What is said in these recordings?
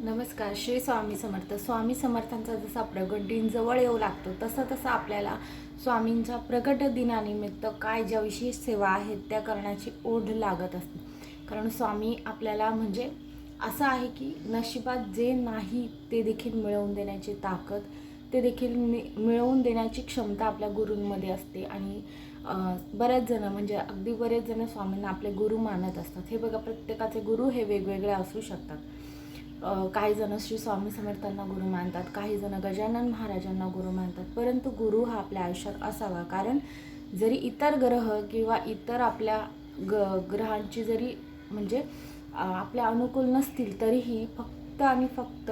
नमस्कार श्री स्वामी समर्थ. स्वामी समर्थांचा जसा प्रगट दिन जवळ येऊ लागतो तसं तसं आपल्याला स्वामींच्या प्रगट दिनानिमित्त काय ज्या विशेष सेवा आहेत त्या करण्याची ओढ लागत असते. कारण स्वामी आपल्याला म्हणजे असं आहे की नशिबात जे नाही ते देखील मिळवून देण्याची ताकद ते देखील मि मिळवून देण्याची क्षमता आपल्या गुरूंमध्ये असते. आणि बऱ्याच जण म्हणजे अगदी बरेच जण स्वामींना आपले गुरु मानत असतात. हे बघा प्रत्येकाचे गुरु हे वेगवेगळे असू शकतात. काही जण श्री स्वामी समर्थांना गुरु मानतात काही जण गजानन महाराजांना गुरु मानतात. परंतु गुरु हा आपल्या आयुष्यात असावा. कारण जरी इतर ग्रह किंवा इतर आपल्या ग ग्रहांची जरी म्हणजे आपल्या अनुकूल नसतील तरीही फक्त आणि फक्त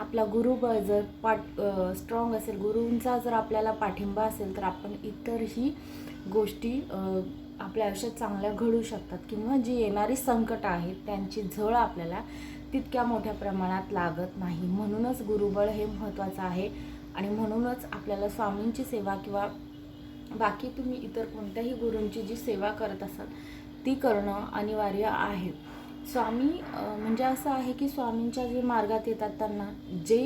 आपला गुरुबळ जर पाठ स्ट्रॉंग असेल गुरूंचा जर आपल्याला पाठिंबा असेल तर आपण इतरही गोष्टी आपल्या आयुष्यात चांगल्या घडू शकतात किंवा जी येणारी संकट आहेत त्यांची झळ आपल्याला तितक्या मोठ्या प्रमाणात लागत नाही. म्हणूनच गुरुबळ हे महत्त्वाचं आहे आणि म्हणूनच आपल्याला स्वामींची सेवा किंवा बाकी तुम्ही इतर कोणत्याही गुरूंची जी सेवा करत असाल ती करणं अनिवार्य आहे. स्वामी म्हणजे असं आहे की स्वामींच्या जे मार्गात येतात त्यांना जे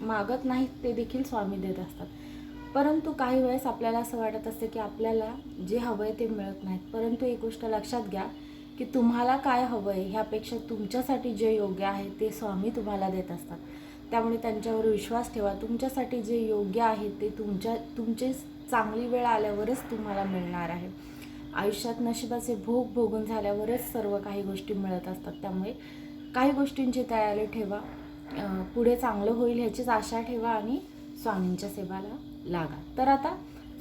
मागत नाहीत ते देखील स्वामी देत असतात. परंतु काही वेळेस आपल्याला असं वाटत असते की आपल्याला जे हवं आहे ते मिळत नाहीत. परंतु एक गोष्ट लक्षात घ्या की तुम्हाला काय हवं आहे ह्यापेक्षा तुमच्यासाठी जे योग्य आहे ते स्वामी तुम्हाला देत असतात. त्यामुळे त्यांच्यावर विश्वास ठेवा. तुमच्यासाठी जे योग्य आहे ते तुमच्या तुमचे चांगली वेळ आल्यावरच तुम्हाला मिळणार आहे. आयुष्यात नशिबाचे भोग भोगून झाल्यावरच सर्व काही गोष्टी मिळत असतात. त्यामुळे काही गोष्टींची तयारी ठेवा. पुढे चांगलं होईल ह्याचीच आशा ठेवा आणि स्वामींच्या सेवाला लागा. तर आता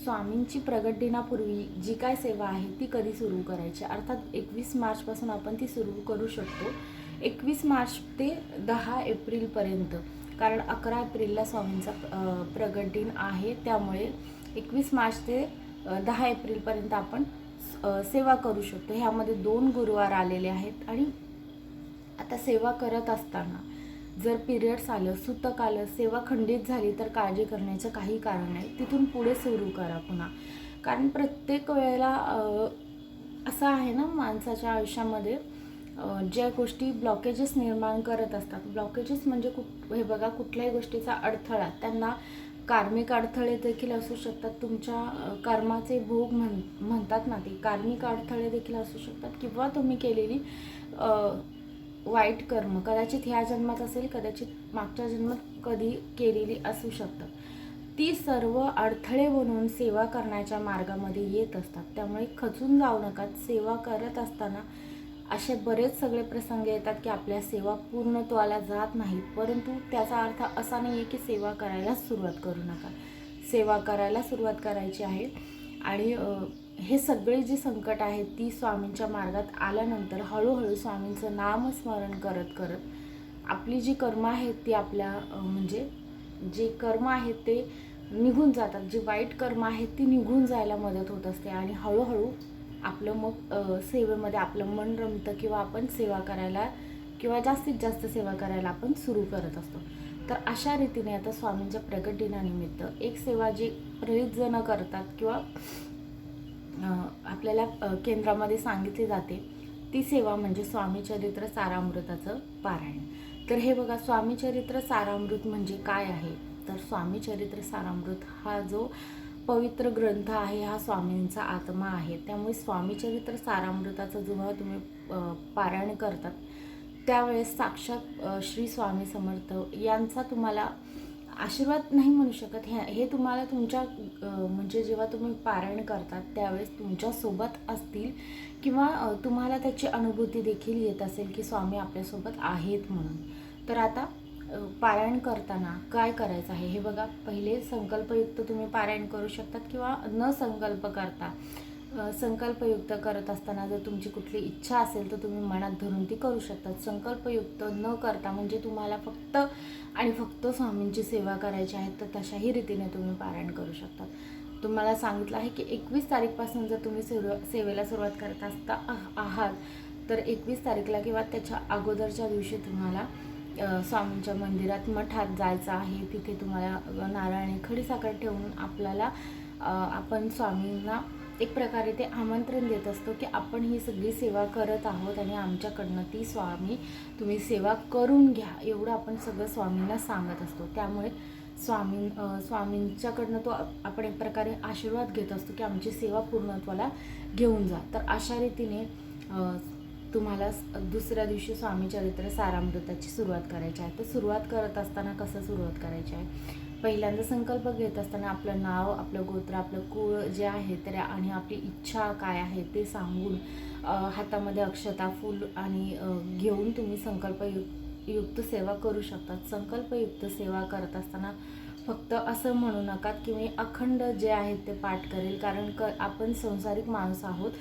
स्वामींची प्रगट दिनापूर्वी जी काय सेवा आहे ती कधी सुरू करायची? अर्थात एकवीस मार्चपासून आपण ती सुरू करू शकतो. एकवीस मार्च ते दहा एप्रिलपर्यंत कारण अकरा एप्रिलला स्वामींचा प्रगट दिन आहे. त्यामुळे एकवीस मार्च ते दहा एप्रिलपर्यंत आपण सेवा करू शकतो. ह्यामध्ये दोन गुरुवार आलेले आहेत. आणि आता सेवा करत असताना जर पिरियड्स आलं सुतक आलं सेवा खंडित झाली तर काळजी करण्याचं काही कारण नाही तिथून पुढे सुरू करा पुन्हा. कारण प्रत्येक वेळेला असं आहे ना माणसाच्या आयुष्यामध्ये ज्या गोष्टी ब्लॉकेजेस निर्माण करत असतात. ब्लॉकेजेस म्हणजे कुठ हे बघा कुठल्याही गोष्टीचा अडथळा. त्यांना कार्मिक अडथळे देखील असू शकतात. तुमच्या कर्माचे भोग म्हण म्हणतात ना ते. कार्मिक अडथळे देखील असू शकतात. किंवा तुम्ही केलेली वाईट कर्म. कदाचित ह्या जन्मात असेल कदाचित मागच्या जन्मात कधी केलेली असू शकतात ती सर्व अडथळे बनवून सेवा करण्याच्या मार्गामध्ये येत असतात. त्यामुळे खचून जाऊ नका. सेवा करत असताना असे बरेच सगळे प्रसंग येतात की आपल्या सेवा पूर्णत्वाला जात नाहीत. परंतु त्याचा अर्थ असा नाही आहे की सेवा करायलाच सुरुवात करू नका. सेवा करायला सुरुवात करायची आहे. आणि हे सगळे जी संकट आहेत ती स्वामींच्या मार्गात आल्यानंतर हळूहळू स्वामींचं नामस्मरण करत करत आपली जी कर्म आहेत ती आपल्या म्हणजे जे कर्म आहेत ते निघून जातात. जी वाईट कर्म आहेत ती निघून जायला मदत होत असते आणि हळूहळू आपलं मग सेवेमध्ये आपलं मन रमतं किंवा आपण सेवा करायला किंवा जास्तीत जास्त सेवा करायला आपण सुरू करत असतो. तर अशा रीतीने आता स्वामींच्या प्रगट दिनानिमित्त एक सेवा जी बरेच जण करतात किंवा आपल्याला केंद्रामध्ये सांगितली जाते. ती सेवा म्हणजे स्वामी चरित्र सारामृताचं पारायण. तर हे बघा स्वामी चरित्र सारामृत म्हणजे काय आहे? तर स्वामी चरित्र सारामृत हा जो पवित्र ग्रंथ आहे हा स्वामींचा आत्मा आहे. त्यामुळे स्वामी चरित्र सारामृताचं जेव्हा तुम्ही पारायण करतात त्यावेळेस साक्षात श्री स्वामी समर्थ यांचा तुम्हाला आशीर्वाद नाही म्हणू शकत. हे हे तुम्हाला तुमच्या म्हणजे जेव्हा तुम्ही पारायण करतात त्यावेळेस तुमच्यासोबत असतील किंवा तुम्हाला त्याची अनुभूती देखील येत असेल की स्वामी आपल्यासोबत आहेत म्हणून. तर आता पारायण करताना काय करायचं आहे? हे बघा पहिले संकल्पयुक्त तुम्ही पारायण करू शकतात किंवा न संकल्प करता संकल्पयुक्त करत असताना जर तुमची कुठली इच्छा असेल तर तुम्ही मनात धरून ती करू शकतात. संकल्पयुक्त न करता म्हणजे तुम्हाला फक्त आणि फक्त स्वामींची सेवा करायची आहे तर तशाही रीतीने तुम्ही पारायण करू शकतात. तुम्हाला सांगितलं आहे की एकवीस तारीखपासून जर तुम्ही सेव सेवेला सुरुवात करत असता आह- आहात तर एकवीस तारीखला किंवा त्याच्या अगोदरच्या दिवशी तुम्हाला स्वामींच्या मंदिरात मठात जायचं आहे. तिथे तुम्हाला नारळ खडीसाखर ठेवून आपल्याला आपण स्वामींना एक प्रकारे ते आमंत्रण देत असतो की आपण ही सगळी सेवा करत आहोत आणि आमच्याकडनं ती स्वामी तुम्ही सेवा करून घ्या एवढं आपण सगळं स्वामींना सांगत असतो. त्यामुळे स्वामी स्वामींच्याकडनं तो आपण एक प्रकारे आशीर्वाद घेत असतो की आमची सेवा पूर्णत्वाला घेऊन जा. तर अशा रीतीने तुम्हाला दुसऱ्या दिवशी स्वामी चरित्र सारामृताची सुरुवात करायची आहे. तर सुरुवात करत असताना कसं सुरुवात करायची आहे? पहिल्यांदा संकल्प घेत असताना आपलं नाव आपलं गोत्र आपलं कुळ जे आहे तर आणि आपली इच्छा काय आहे ते सांगून हातामध्ये अक्षता फूल आणि घेऊन तुम्ही संकल्पयुक्त युक्त सेवा करू शकतात. संकल्पयुक्त सेवा करत असताना फक्त असं म्हणू नका की मी अखंड जे आहेत ते पाठ करेल कारण क आपण संसारिक माणूस आहोत.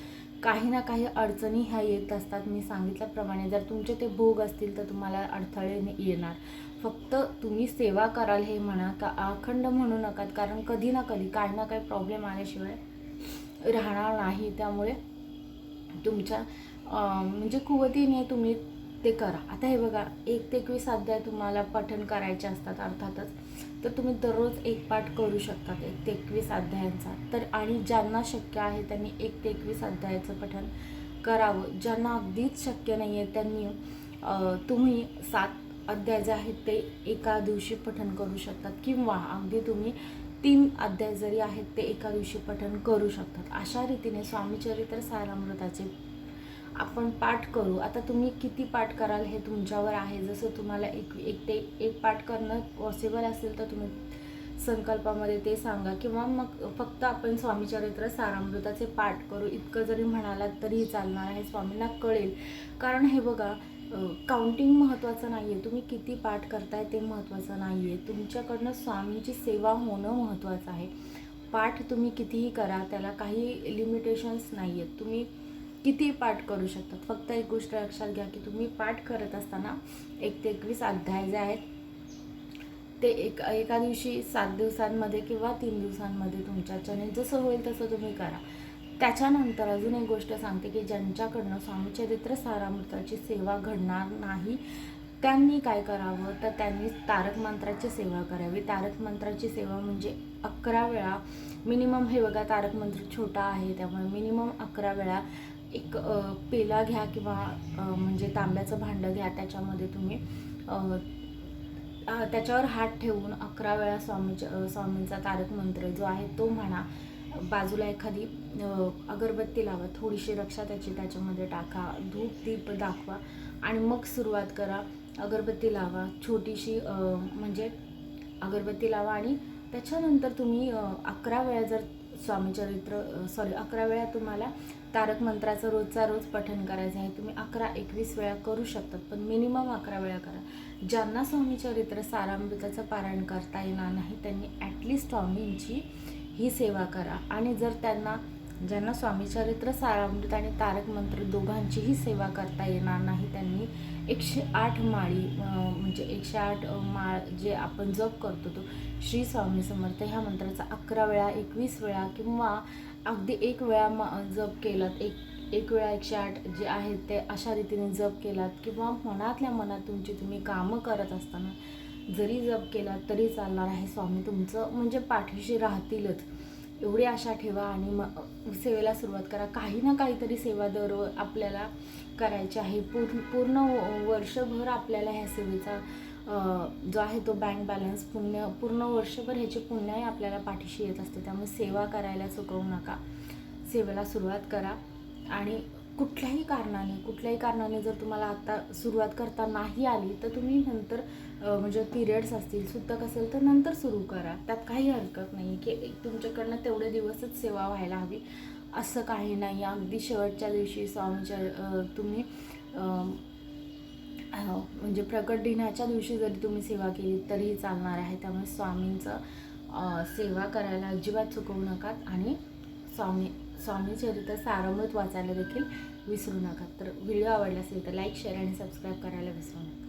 काही ना काही अडचणी ह्या येत असतात. मी सांगितल्याप्रमाणे जर तुमचे ते भोग असतील तर तुम्हाला अडथळे येणार. फक्त तुम्ही सेवा कराल हे म्हणा का अखंड म्हणू नका कारण कधी ना कधी काही ना काही प्रॉब्लेम आल्याशिवाय राहणार नाही. त्यामुळे तुमच्या म्हणजे कुवतीने तुम्ही ते करा. आता हे बघा एक ते एकवीस अध्याय तुम्हाला पठण करायचे असतात अर्थातच. तर तुम्ही दररोज एक पाठ करू शकतात एक ते एकवीस अध्यायांचा. तर आणि ज्यांना शक्य आहे त्यांनी एक ते एकवीस अध्यायाचं पठण करावं. ज्यांना अगदीच शक्य नाही आहे त्यांनी तुम्ही सात अध्याय जे आहेत ते एका दिवशी पठण करू शकतात. किंवा अगदी तुम्ही तीन अध्याय जरी आहेत ते एका दिवशी पठण करू शकतात. अशा रीतीने स्वामीचरित्र सारामृताचे आपण पाठ करू. आता तुम्ही किती पाठ कराल हे तुमच्यावर आहे. जसं तुम्हाला एक एक ते एक पाठ करणं पॉसिबल असेल तर तुम्ही संकल्पामध्ये ते सांगा. किंवा मग फक्त आपण स्वामीचरित्र सारामृताचे पाठ करू. इतकं जरी म्हणालात तरीही चालणार आहे स्वामींना कळेल. कारण हे बघा काउंटिंग महत्त्वाचं नाही आहे तुम्ही किती पाठ करताय ते महत्त्वाचं नाही आहे तुमच्याकडनं स्वामींची सेवा होणं महत्त्वाचं आहे. पाठ तुम्ही कितीही करा त्याला काही लिमिटेशन्स नाही आहेत तुम्ही किती पाठ करू शकतात फक्त एक गोष्ट लक्षात घ्या की तुम्ही पाठ करत असताना एक ते एकवीस अध्याय जे आहेत ते एक एका दिवशी सात दिवसांमध्ये किंवा तीन दिवसांमध्ये तुमच्याच्याने जसं होईल तसं तुम्ही करा. त्याच्यानंतर अजून एक गोष्ट सांगते की ज्यांच्याकडनं स्वामीचरित्र सारामृताची सेवा घडणार नाही त्यांनी काय करावं? तर त्यांनी तारक मंत्राची सेवा करावी. तारक मंत्राची सेवा म्हणजे अकरा वेळा मिनिमम हे बघा तारक मंत्र छोटा आहे त्यामुळे मिनिमम अकरा वेळा एक पेला घ्या किंवा म्हणजे तांब्याचं भांडं घ्या त्याच्यामध्ये तुम्ही. त्याच्यावर हात ठेवून अकरा वेळा स्वामीच्या स्वामींचा तारक मंत्र जो आहे तो म्हणा. बाजूला एखादी अगरबत्ती लावा थोडीशी रक्षा त्याची त्याच्यामध्ये टाका धूप दीप दाखवा आणि मग सुरुवात करा. अगरबत्ती लावा छोटीशी म्हणजे अगरबत्ती लावा आणि त्याच्यानंतर तुम्ही अकरा वेळा जर स्वामीचरित्र सॉरी अकरा वेळा तुम्हाला तारक मंत्राचं रोजचा रोज पठण करायचं आहे. तुम्ही अकरा एकवीस वेळा करू शकतात पण मिनिमम अकरा वेळा करा. ज्यांना स्वामी चरित्र सारामृताचं पारायण करता येणार नाही त्यांनी ॲटलिस्ट स्वामींची ही सेवा करा. आणि जर त्यांना ज्यांना स्वामी चरित्र सारामृत आणि तारक मंत्र दोघांचीही सेवा करता येणार नाही त्यांनी एकशे आठ माळी म्हणजे एकशे आठ माळ जे आपण जप करतो तो श्री स्वामी समर्थ ह्या मंत्राचा अकरा वेळा एकवीस वेळा किंवा अगदी एक वेळा मा जप केलात एक एक वेळा एकशे आठ जे आहेत ते अशा रीतीने जप केलात किंवा मनातल्या मनात तुमची तुम्ही कामं करत असताना जरी जप केलात तरी चालणार आहे स्वामी. तुमचं म्हणजे पाठीशी राहतीलच. एवढी आशा ठेवा आणि मग सेवेला सुरुवात करा. काही ना काहीतरी सेवा दर आपल्याला करायची आहे. पूर्ण पूर्ण वर्षभर आपल्याला ह्या सेवेचा जो आहे तो बँक बॅलन्स पुण्य पूर्ण वर्षभर ह्याचे पुण्याही आपल्याला पाठीशी येत असते. त्यामुळे सेवा करायला चुकवू नका. सेवेला सुरुवात करा. आणि कुठल्याही कारणाने कुठल्याही कारणाने जर तुम्हाला आत्ता सुरुवात करता नाही आली तर तुम्ही नंतर म्हणजे पिरियड्स असतील सुतक असेल तर नंतर सुरू करा. त्यात काही हरकत नाही की एक तुमच्याकडनं तेवढे दिवसच सेवा व्हायला हवी. असं काही नाही. अगदी शेवटच्या दिवशी स्वामीच्या तुम्ही म्हणजे प्रकट दिनाच्या दिवशी जरी तुम्ही सेवा केली तरीही चालणार आहे. त्यामुळे स्वामींचं सेवा करायला अजिबात चुकवू नका. आणि स्वामी स्वामी चरित्र सारामृत वाचायला देखील विसरू नका. तर व्हिडिओ आवडला असेल तर लाईक शेअर आणि सबस्क्राईब करायला विसरू नका.